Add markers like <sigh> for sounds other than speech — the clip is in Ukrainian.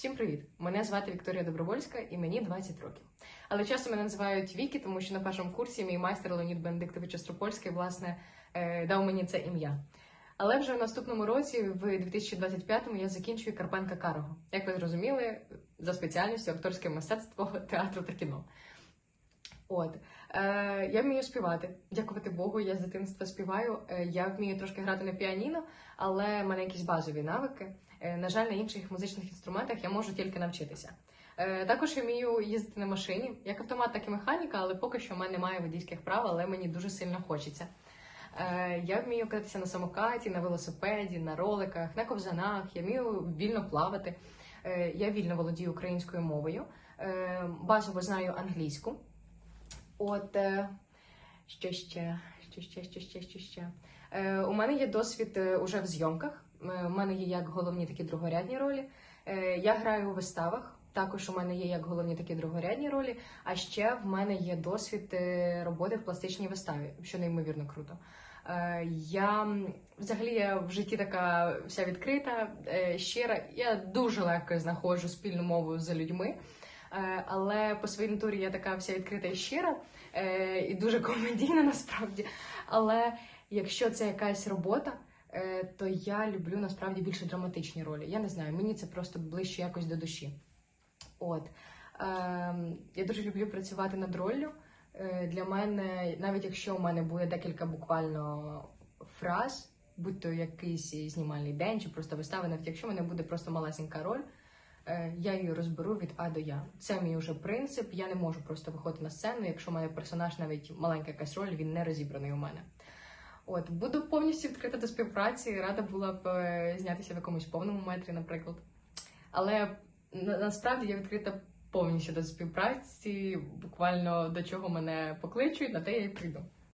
Всім привіт! Мене звати Вікторія Добровольська і мені 20 років. Але часто мене називають Вікі, тому що на першому курсі мій майстер Леонід Бенедиктович Остропольський власне е, дав мені це ім'я. Але вже в наступному році, в 2025-му, я закінчую Карпенка Карого. Як ви зрозуміли, за спеціальністю акторське мистецтво, театру та кіно. От е, я вмію співати. Дякувати Богу, я з дитинства співаю. Е, я вмію трошки грати на піаніно, але в мене якісь базові навики. Е, на жаль, на інших музичних інструментах я можу тільки навчитися. Е, також я вмію їздити на машині, як автомат, так і механіка, але поки що в мене немає водійських прав, але мені дуже сильно хочеться. Е, я вмію кататися на самокаті, на велосипеді, на роликах, на ковзанах. Я вмію вільно плавати. Е, я вільно володію українською мовою. Е, базово знаю англійську. От е, що ще, що ще, що ще, що ще. Е, у мене є досвід е, уже в зйомках. У мене є як головні, такі другорядні ролі. Я граю у виставах. Також у мене є як головні такі другорядні ролі. А ще в мене є досвід роботи в пластичній виставі, що неймовірно круто. Я взагалі я в житті така вся відкрита, щира. Я дуже легко знаходжу спільну мову з людьми. Е, Але по своїй натурі я така вся відкрита і щира, е, і дуже комедійна <laughs> насправді. Але якщо це якась робота, е, то я люблю насправді більше драматичні ролі. Я не знаю, мені це просто ближче якось до душі. От. Ем, Я дуже люблю працювати над роллю. Для мене, навіть якщо у мене буде декілька буквально фраз, будь то якийсь знімальний день чи просто вистава, навіть якщо в мене буде просто малесенька роль, я її розберу від А до Я. Це мій уже принцип. Я не можу просто виходити на сцену, якщо мене персонаж, навіть маленька якась роль, він не розібраний у мене. От, буду повністю відкрита до співпраці. Рада була б е, знятися в якомусь повному метрі, наприклад. Але на- насправді я відкрита повністю до співпраці, буквально до чого мене покличуть, на те я й прийду.